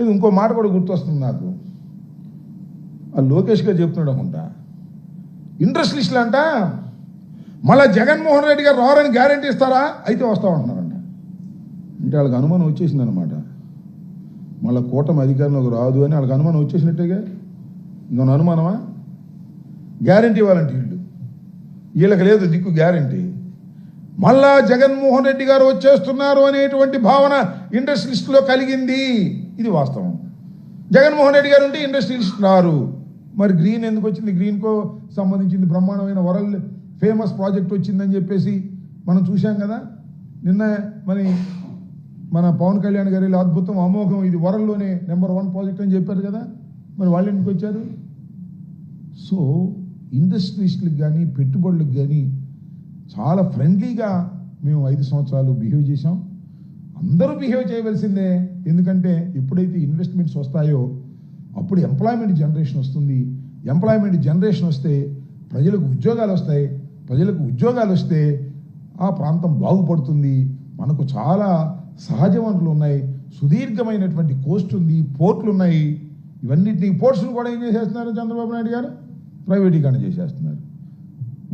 ఇది ఇంకో మాట కూడా గుర్తొస్తుంది నాకు. ఆ లోకేష్ గారు చెప్తున్నాడు అనుకుంటా. ఇండస్ట్రియలిస్టులు అంట మళ్ళా జగన్మోహన్ రెడ్డి గారు రారని గ్యారంటీ ఇస్తారా? అయితే వస్తా ఉంటున్నారంట అంటే వాళ్ళకి అనుమానం వచ్చేసింది అనమాట మళ్ళీ కూటమి అధికారంలోకి రాదు అని వాళ్ళకి అనుమానం వచ్చేసినట్టేగా? ఇంకొన అనుమానమా? గ్యారంటీ ఇవ్వాలంటే వీళ్ళు. వీళ్ళకి లేదు దిక్కు గ్యారంటీ మళ్ళా జగన్మోహన్ రెడ్డి గారు వచ్చేస్తున్నారు అనేటువంటి భావన ఇండస్ట్రియలిస్టులో కలిగింది. ఇది వాస్తవం. జగన్మోహన్ రెడ్డి గారు ఉంటే ఇండస్ట్రియలిస్ట్ రారు. మరి గ్రీన్ ఎందుకు వచ్చింది? గ్రీన్కో సంబంధించింది బ్రహ్మాండమైన వరల్డ్ ఫేమస్ ప్రాజెక్ట్ వచ్చిందని చెప్పేసి మనం చూశాం కదా. నిన్న మరి మన పవన్ కళ్యాణ్ గారి అద్భుతం అమోఘం ఇది వరల్డ్లోనే నెంబర్ వన్ ప్రాజెక్ట్ అని చెప్పారు కదా. మరి వాళ్ళు ఎందుకు వచ్చారు? సో ఇండస్ట్రీస్లకు కానీ పెట్టుబడులకు కానీ చాలా ఫ్రెండ్లీగా మేము ఐదు సంవత్సరాలు బిహేవ్ చేసాం అందరూ బిహేవ్ చేయవలసిందే. ఎందుకంటే ఎప్పుడైతే ఇన్వెస్ట్మెంట్స్ వస్తాయో అప్పుడు ఎంప్లాయ్మెంట్ జనరేషన్ వస్తుంది. ఎంప్లాయ్మెంట్ జనరేషన్ వస్తే ప్రజలకు ఉద్యోగాలు వస్తాయి. ప్రజలకు ఉద్యోగాలు వస్తే ఆ ప్రాంతం బాగుపడుతుంది. మనకు చాలా సహజ వనరులు ఉన్నాయి. సుదీర్ఘమైనటువంటి కోస్ట్ ఉంది పోర్ట్లు ఉన్నాయి. ఇవన్నిటిని పోర్ట్స్ను కూడా ఏం చేసేస్తున్నారు చంద్రబాబు నాయుడు గారు? ప్రైవేటీకరణ చేసేస్తున్నారు.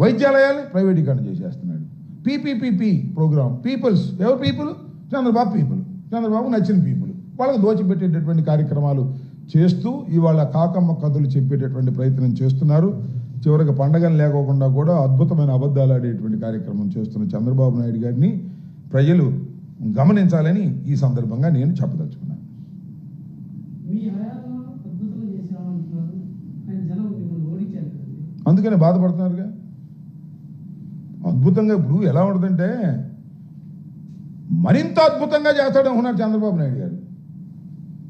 వైద్యాలయాలు ప్రైవేటీకరణ చేసేస్తున్నాడు. పీపీపీపీ ప్రోగ్రామ్ పీపుల్స్ ఎవరు పీపుల్ చంద్రబాబు పీపుల్ చంద్రబాబు నచ్చిన పీపుల్ వాళ్ళకి దోచిపెట్టేటటువంటి కార్యక్రమాలు చేస్తూ ఇవాళ కాకమ్మ కథలు చెప్పేటటువంటి ప్రయత్నం చేస్తున్నారు. చివరికి పండగలు లేకోకుండా కూడా అద్భుతమైన అబద్ధాలు ఆడేటువంటి కార్యక్రమం చేస్తున్న చంద్రబాబు నాయుడు గారిని ప్రజలు గమనించాలని ఈ సందర్భంగా నేను చెప్పదలుచుకున్నాను. అందుకనే బాధపడుతున్నారుగా. అద్భుతంగా ఇప్పుడు ఎలా ఉంటుందంటే మరింత అద్భుతంగా చేస్తాడు అనుకున్నారు చంద్రబాబు నాయుడు గారు.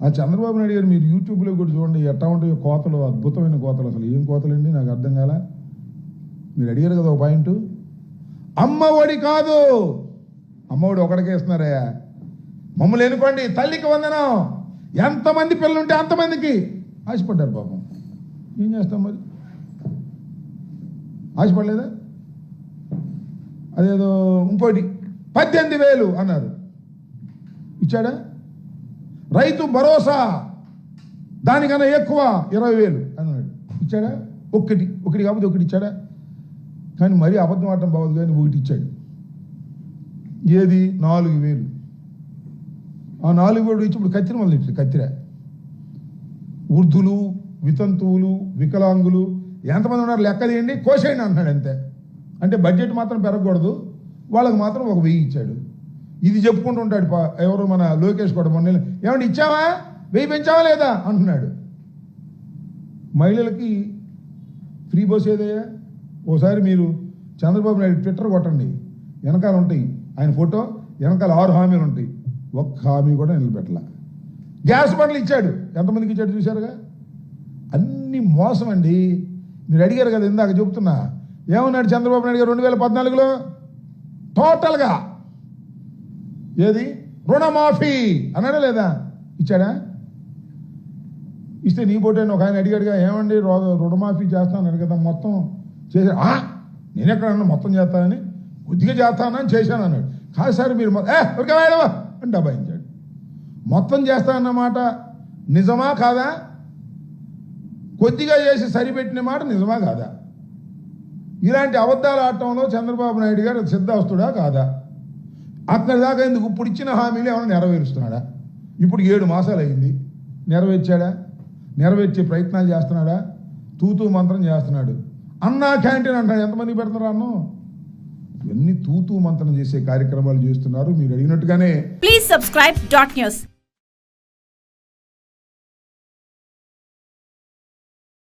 ఆ చంద్రబాబు నాయుడు గారు మీరు యూట్యూబ్లో కూడా చూడండి ఎట్టా ఉంటాయో కోతలు అద్భుతమైన కోతలు. అసలు ఏం కోతలండి? నాకు అర్థం కాల? మీరు అడిగారు కదా ఒక పాయింట్? అమ్మ ఒడి కాదు! అమ్మ ఒడి ఒకడికే ఇస్తున్నారయ్యా. మమ్మల్ని ఎన్నుకోండి. తల్లికి వందనం. ఎంతమంది పిల్లలుంటే అంతమందికి. ఆశపడ్డారు పాపం. ఏం చేస్తాం మరి? ఆశపడలేదా? అదేదో ఇంకోటి. పద్దెనిమిది వేలు అన్నారు. ఇచ్చాడా? రైతు భరోసా. దానికన్నా ఎక్కువ ఇరవై వేలు అన్నాడు. ఇచ్చాడా? ఒక్కటి. ఒకటి కాకపోతే ఒకటి ఇచ్చాడా? కానీ మరీ అబద్ధం ఆడటం బాగోదు కానీ ఒకటి ఇచ్చాడు. ఏది? నాలుగు వేలు. ఆ నాలుగు వేలు ఇచ్చి ఇప్పుడు కత్తిర మొదలు ఇచ్చాడు కత్తిర. వృద్ధులు వితంతువులు వికలాంగులు ఎంతమంది ఉన్నారు? లెక్క తీయండి కోసేయండి అంటున్నాడు అంతే. అంటే బడ్జెట్ మాత్రం పెరగకూడదు. వాళ్ళకి మాత్రం ఒక వెయ్యి ఇచ్చాడు. ఇది చెప్పుకుంటూ ఉంటాడు ఎవరు మన లోకేష్ కూడా మొన్న ఏమంటే ఇచ్చావా? వెయ్యి పెంచావా లేదా? అంటున్నాడు. మహిళలకి ఫ్రీ బస్ ఏదయ్యా? ఓసారి మీరు చంద్రబాబు నాయుడు ట్విట్టర్ కొట్టండి. వెనకాల ఉంటాయి ఆయన ఫోటో వెనకాల ఆరు హామీలు ఉంటాయి. ఒక్క హామీ కూడా నిలబెట్టలా. గ్యాస్ బండ్లు ఇచ్చాడు. ఎంతమందికి ఇచ్చాడు చూశారుగా? అన్ని మోసం అండి. మీరు అడిగారు కదా ఇందాక చెబుతున్నా ఏమన్నాడు చంద్రబాబు నాయుడు గారు రెండు వేల పద్నాలుగులో? టోటల్గా ఏది? రుణమాఫీ. అన్నాడా లేదా? ఇచ్చాడా? ఇస్తే నీ పోటీ ఒక ఆయన అడిగాడుగా ఏమండి రుణమాఫీ చేస్తాను కదా మొత్తం చేసా "ఆ, నేను ఎక్కడన్నా మొత్తం చేస్తానని? కొద్దిగా చేస్తానని చేశాను అన్నాడు కాదు సార్ మీరు ఏ ఊరికే అని డబాయించాడు మొత్తం చేస్తానన్నమాట నిజమా కాదా? కొద్దిగా చేసి సరిపెట్టిన మాట నిజమా కాదా? ఇలాంటి అబద్ధాలు ఆడటంలో చంద్రబాబు నాయుడు గారు సిద్ధాస్తుడా కాదా? అక్కడ దాకా ఎందుకు? ఇప్పుడు ఇచ్చిన హామీలు ఏమైనా నెరవేరుస్తున్నాడా? ఇప్పుడు ఏడు మాసాలు అయింది. నెరవేర్చాడా? నెరవేర్చే ప్రయత్నాలు చేస్తున్నాడా? తూతూ మంత్రం చేస్తున్నాడు. అన్నా క్యాంటీన్ అంటాడు ఎంతమంది పెడుతున్నారు అన్నం? ఇవన్నీ తూతూ మంత్రం చేసే కార్యక్రమాలు చేస్తున్నారు. మీరు అడిగినట్టుగానే ప్లీజ్ సబ్స్క్రైబ్ డాట్ న్యూస్